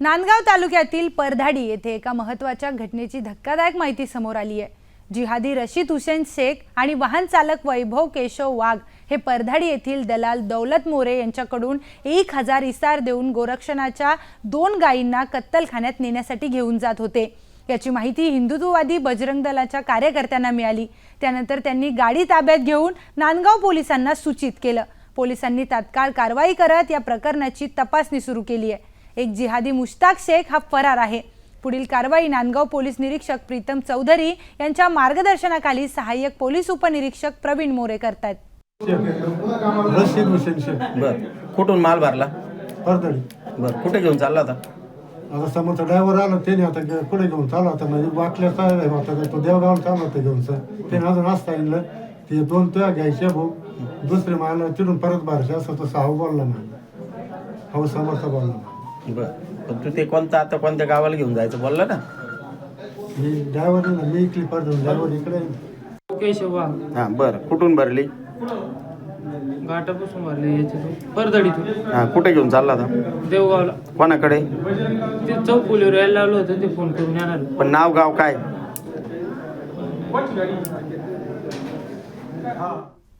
नांदगाव तालुक्यातील परधाडी येथे एका महत्त्वाच्या घटनेची धक्कादायक माहिती समोर आली आहे. जिहादी रशीद हुसेन शेख आणि वाहन चालक वैभव केशव वाघ हे परधाडी येथील दलाल दौलत मोरे यांच्याकडून एक हजार इसार देऊन गोरक्षणाच्या दोन गायींना कत्तलखान्यात नेण्यासाठी घेऊन जात होते. याची माहिती हिंदुत्ववादी बजरंग दलाच्या कार्यकर्त्यांना मिळाली. त्यानंतर त्यांनी गाडी ताब्यात घेऊन नांदगाव पोलिसांना सूचित केलं. पोलिसांनी तात्काळ कारवाई करत या प्रकरणाची तपासणी सुरू केली आहे. एक जिहादी मुश्ताक शेख हा फरार आहे. पुढील कारवाई नांदगाव पोलीस निरीक्षक प्रीतम चौधरी यांच्या मार्गदर्शनाखाली सहाय्यक पोलीस उपनिरीक्षक प्रवीण मोरे शेख. बर. कुठून माल भरला? बर. कुठे घेऊन चालला होता? आता समोरचा ड्रायव्हर आला त्याने आता गे- पुढे घेऊन चालला होता? म्हणजे बाटल्या साहेब होता का? तो देवगावला चालला होता घेऊन सर. त्याने अजून असता आणलं. ते दोन तुया घ्यायचे भाऊ. दुसरे मला तिथून परत भरायचे असं तो साहू बोलला ना हो समोरचा बोलला ना बर. पण तू ते कोणता आता कोणत्या गावाला घेऊन जायचं बोलला ना? मी ड्रायव्हर ना मी ड्रायव्हर इकडे. केशव वाघ हां बर. कुठून भरली? घाटापासून भरले याच्यातून. परदडीतून हां कुठे घेऊन चालला होता? देवगावला. कोणाकडे? ते चौफुलीवर यायला लावलं होतं ते फोन करून येणार. पण नाव गाव काय?